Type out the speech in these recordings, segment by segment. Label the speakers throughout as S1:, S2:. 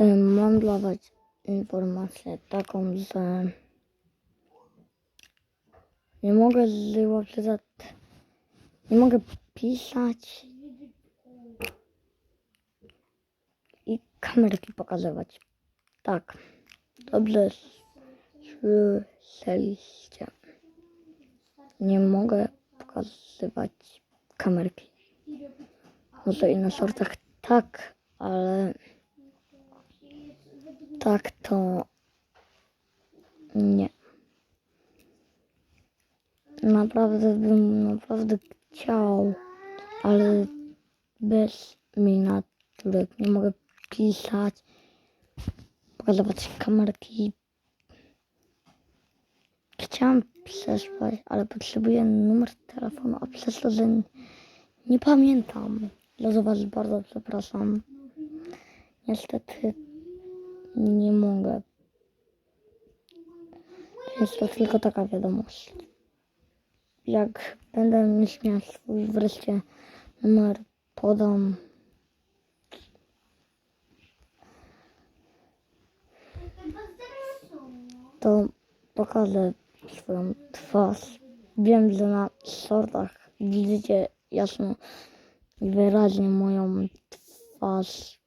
S1: Mam dla Was informację taką, że nie mogę złapać, nie mogę pisać i kamerki pokazywać. Tak, dobrze słyszeliście. Nie mogę pokazywać kamerki. Może i na shortach tak, ale tak to nie. Naprawdę bym naprawdę chciał, ale bez miniaturek nie mogę pisać, pokazywać kamerki. Chciałam przesłać, ale potrzebuję numer telefonu, a przez to, że nie pamiętam. Dla was bardzo przepraszam. Niestety nie mogę. Jest to tylko taka wiadomość. Jak będę miał swój wreszcie numer, podam. To pokażę swoją twarz. Wiem, że na shortach widzicie jasno i wyraźnie moją twarz.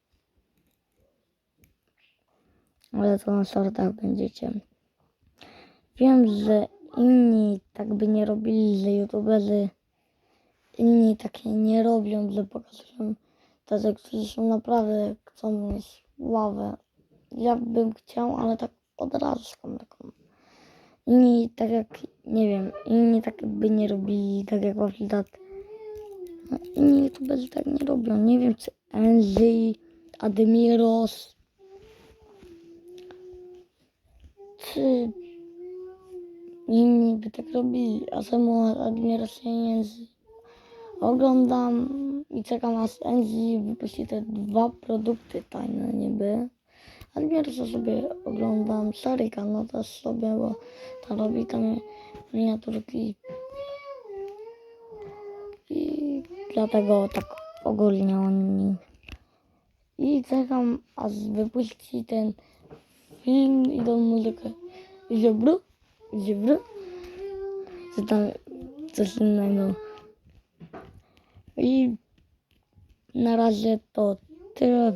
S1: Ale to na shortach będziecie. Wiem, że inni tak by nie robili, że youtuberzy inni takie nie robią, że pokazują tacy, którzy są naprawdę, chcą mieć ławę. Ja bym chciał, ale tak od razu z kamerką. Inni tak jak, nie wiem, inni tak by nie robili, tak jak właśnie tak. Inni youtuberzy tak nie robią. Nie wiem, czy Enzy, Admiros, czy inni by tak robili, a samo Admiros Enzy. Oglądam i czekam aż Enzy wypuści te dwa produkty tajne niby. Admirosa sobie oglądam, Sarika no też sobie, bo ta robi tam miniaturki. I dlatego tak ogólnie oni. I czekam aż wypuści ten film i tą muzykę. Ziobru, ziobru. Czy tam coś innego. I na razie to tyle.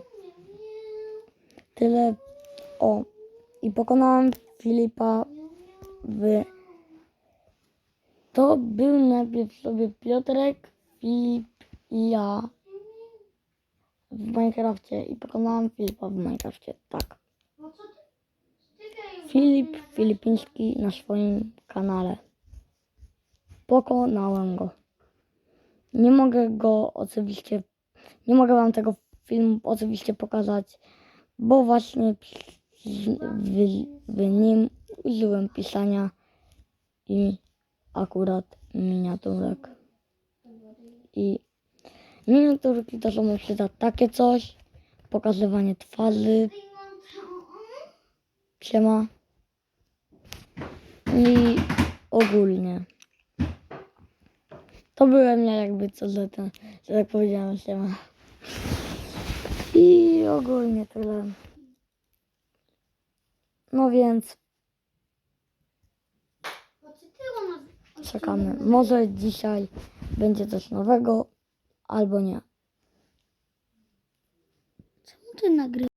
S1: Tyle. O. I pokonałem Filipa w. To był najpierw sobie Piotrek, Filip i ja w Minecrafcie. I pokonałem Filipa w Minecrafcie. Tak. Filip Filipiński na swoim kanale. Pokonałem go. Nie mogę go oczywiście, nie mogę wam tego filmu oczywiście pokazać, bo właśnie w, w, nim użyłem pisania i akurat miniaturek. I miniaturki to są na przykład takie coś, pokazywanie twarzy, siema i ogólnie. To byłem ja jakby co za to, że tak powiedziałem siema. I ogólnie tyle. No więc czekamy. Może dzisiaj będzie coś nowego, albo nie.
S2: Czemu ty nagrywasz?